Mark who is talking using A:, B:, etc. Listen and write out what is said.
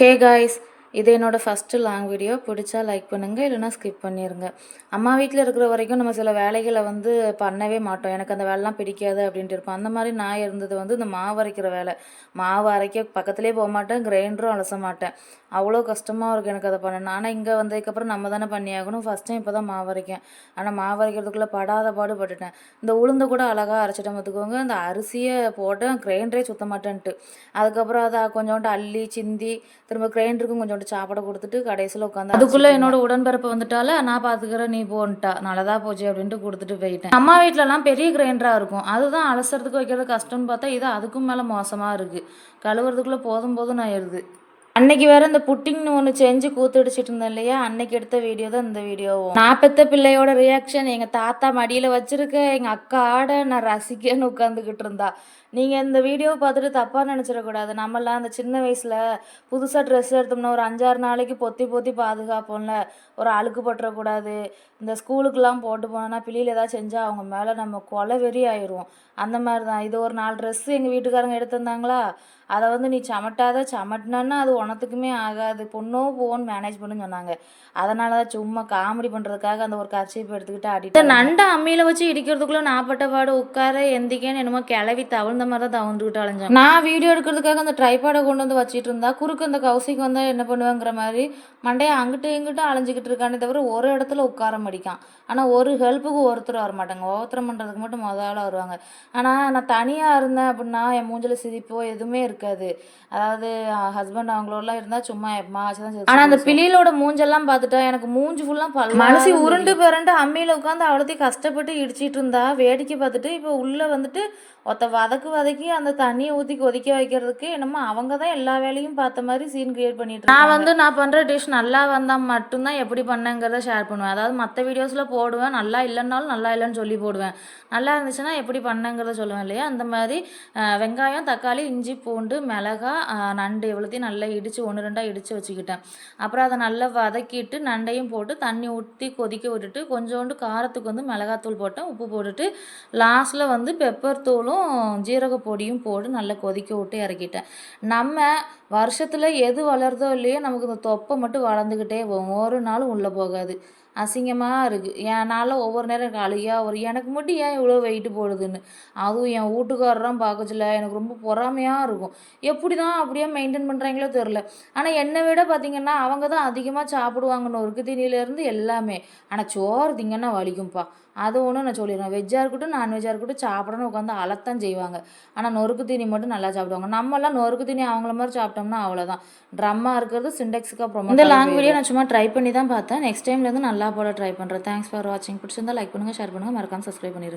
A: Hey guys, இது என்னோடய first long video பிடிச்சா லைக் பண்ணுங்கள் இல்லைனா ஸ்கிப் பண்ணிடுங்க அம்மா வீட்டில் இருக்கிற வரைக்கும் நம்ம சில வேலைகளை வந்து பண்ணவே மாட்டோம். எனக்கு அந்த வேலைலாம் பிடிக்காது அப்படின்ட்டு இருப்போம். அந்த மாதிரி நான் இருந்தது வந்து இந்த மாவு அரைக்கிற வேலை. மாவு அரைக்க பக்கத்துலேயே போக மாட்டேன் கிரைண்டரும் அலச மாட்டேன். அவ்வளோ கஷ்டமாக இருக்கும் எனக்கு அதை பண்ணணும் ஆனால் இங்கே வந்ததுக்கப்புறம் நம்ம தானே பண்ணி ஆகணும் ஃபஸ்ட் டைம் இப்போ தான் மாவு அரைக்கேன். ஆனால் மாவு அரைக்கிறதுக்குள்ளே படாத பாடு பட்டுட்டேன். இந்த உளுந்து கூட அழகாக அரைச்சிட்டேன் பார்த்துக்கோங்க. இந்த அரிசியை போட்டேன் கிரைண்டரே சுத்த மாட்டேன்ட்டு அதுக்கப்புறம் அதை கொஞ்சோண்டு அள்ளி சிந்தி திரும்ப கிரைண்டருக்கும் கொஞ்சோண்டு சாப்பாடு கொடுத்துட்டு கடைசியில் உட்காந்து அதுக்குள்ளே என்னோட உடன்பிறப்பு வந்துட்டால நான் பார்த்துக்கிறேன் நீ போன்ட்டா. நல்லதா போச்சு அப்படின்ட்டு கொடுத்துட்டு போயிட்டேன். அம்மா வீட்டிலலாம் பெரிய கிரைண்டராக இருக்கும். அதுதான் அலசறதுக்கு வைக்கிறது கஷ்டம்னு பார்த்தா இது அதுக்கும் மேலே மோசமாக இருக்குது கழுவுறதுக்குள்ளே போதும் போதும் நான் இருது அன்னைக்கு வேற இந்த புட்டிங்னு ஒன்று செஞ்சு கூத்துடிச்சிட்டு இருந்தேன் இல்லையா அன்னைக்கு எடுத்த வீடியோ தான் இந்த வீடியோவும் நான் பெத்த பிள்ளையோட ரியாக்ஷன் எங்கள் தாத்தா மடியில் வச்சிருக்க எங்கள் அக்கா ஆட நான் ரசிக்கன்னு உட்காந்துக்கிட்டு இருந்தா நீங்கள் இந்த வீடியோவை பார்த்துட்டு தப்பாக நினச்சிடக்கூடாது. நம்மலாம் அந்த சின்ன வயசில் புதுசாக ட்ரெஸ் எடுத்தோம்னா ஒரு அஞ்சாறு நாளைக்கு பொத்தி பொத்தி பாதுகாப்போம்ல. ஒரு அழுக்கு பட்டுறக்கூடாது. இந்த ஸ்கூலுக்கெலாம் போட்டு போனோன்னா பிள்ளையில் ஏதாவது செஞ்சால் அவங்க மேலே நம்ம கொலை வெறி ஆயிடுவோம் அந்த மாதிரி தான் இது ஒரு நாலு ட்ரெஸ்ஸு எங்கள் வீட்டுக்காரங்க எடுத்திருந்தாங்களா? அதை வந்து நீ சமட்டாத சமட்டினா அது உனத்துக்குமே ஆகாது. பொண்ணோ போன்னு மேனேஜ் பண்ணுன்னு சொன்னாங்க. அதனால தான் சும்மா காமெடி பண்ணுறதுக்காக அந்த ஒரு கர்ச்சீப் எடுத்துக்கிட்டு ஆடிட்டு நண்டை அம்மியில் வச்சு இடிக்கிறதுக்குள்ளே நாப்பட்ட பாடு உட்கார எந்திக்கேன்னு என்னமோ கிளவி தவிழ்ந்த மாதிரி தான் தவந்துக்கிட்டு அலைஞ்சேன் நான் வீடியோ எடுக்கிறதுக்காக அந்த ட்ரைபாடை கொண்டு வந்து வச்சிட்டு இருந்தா குறுக்கு அந்த கௌசிக்கு வந்தால் என்ன பண்ணுவேங்கிற மாதிரி மண்டையை அங்கிட்டு இங்கிட்டு அலைஞ்சிக்கிட்டு இருக்கானே தவிர ஒரு இடத்துல உட்கார மடிக்கான் ஆனால் ஒரு ஹெல்ப்புக்கு ஒருத்தர் வர மாட்டாங்க. ஒவ்வொருத்தரம் பண்ணுறதுக்கு மட்டும் முதல்ல வருவாங்க. ஆனால் நான் தனியாக இருந்தேன் அப்படின்னா என் மூஞ்சில் சிரிப்போ எதுவுமே இருக்காது. அதாவது ஹஸ்பண்ட் அவங்களோடலாம் இருந்தால் சும்மா எப்பமா தான் ஆனால் அந்த பிள்ளைகளோட மூஞ்செல்லாம் பார்த்துட்டா எனக்கு மூஞ்சி ஃபுல்லாக பல மனசு உருண்டு பிறண்டு அம்மியில் உட்காந்து அவ்வளோத்தையும் கஷ்டப்பட்டு இடிச்சிட்டு இருந்தா வேடிக்கை பார்த்துட்டு இப்போ உள்ளே வந்துட்டு ஒருத்த வதக்கு வதக்கி அந்த தண்ணியை ஊற்றி கொதிக்க வைக்கிறதுக்கு என்னமோ அவங்க தான் எல்லா வேலையும் பார்த்த மாதிரி சீன் கிரியேட் பண்ணிட்டு நான் வந்து நான் பண்ணுற டிஷ் நல்லா வந்தால் மட்டும்தான் எப்படி பண்ணேங்கிறத ஷேர் பண்ணுவேன். அதாவது மற்ற வீடியோஸில் போடுவேன். நல்லா இல்லைன்னாலும் நல்லா இல்லைன்னு சொல்லி போடுவேன். நல்லா இருந்துச்சுன்னா எப்படி பண்ணேங்கிறத சொல்லுவேன் இல்லையா? அந்த மாதிரி வெங்காயம் தக்காளி இஞ்சி பூண்டு மிளகா நண்டு இவ்வளோத்தையும் நல்லா இடித்து ஒன்று ரெண்டாக இடித்து வச்சுக்கிட்டேன். அப்புறம் அதை நல்லா வதக்கிட்டு நண்டையும் போட்டு தண்ணி ஊற்றி கொதிக்க விட்டுட்டு கொஞ்சோண்டு காரத்துக்கு வந்து மிளகாத்தூள் போட்டேன். உப்பு போட்டுட்டு லாஸ்ட்டில் வந்து பெப்பர் தூளும் ஜீரக பொடியும் போட்டு நல்லா கொதிக்க விட்டு இறக்கிட்டேன். நம்ம வருஷத்தில் எது வளருதோ இல்லையோ நமக்கு இந்த தொப்பை மட்டும் வளர்ந்துக்கிட்டே போகும். ஒரு நாளும் உள்ளே போகாது. அசிங்கமாக இருக்குது என்னால் ஒவ்வொரு நேரம் எனக்கு அழுகையா வரும். எனக்கு மட்டும் ஏன் இவ்வளோ வெயிட்டு போடுதுன்னு? அதுவும் என் வீட்டுக்காரரும் பார்க்கச்சில்ல எனக்கு ரொம்ப பொறாமையாக இருக்கும். எப்படி தான் அப்படியே மெயின்டைன் பண்ணுறாங்களோ தெரில ஆனால் என்னை விட பார்த்திங்கன்னா அவங்க தான் அதிகமாக சாப்பிடுவாங்க நொறுக்கு தீனியிலேருந்து எல்லாமே. ஆனால் சோறு திங்கன்னா வலிக்கும்ப்பா. அது ஒன்றும் நான் சொல்லிடுறேன். வெஜ்ஜாக இருக்கட்டும் நான்வெஜ்ஜாக இருக்கட்டும் சாப்பிடணும் உட்காந்து அழத்தான் செய்வாங்க. ஆனால் நொறுக்கு தீனி மட்டும் நல்லா சாப்பிடுவாங்க. நம்மலாம் நொறுக்கு தீனி அவங்கள மாதிரி சாப்பிட்டோம்னா அவ்வளோதான் ட்ரம்மாக இருக்கிறது சிண்டெக்ஸுக்கு அப்புறம் இந்த லாங் வீடியோ நான் சும்மா ட்ரை பண்ணி தான் பார்த்தேன் நெக்ஸ்ட் டைம்லேருந்து நல்லா போட ட்ரை பண்ணுறேன் தேங்க்ஸ் ஃபார் வாட்சிங் பிடிச்சிருந்தா லைக் பண்ணுங்கள் ஷேர் பண்ணுங்கள் மறக்காம சப்ஸ்கிரைப் பண்ணிடுங்க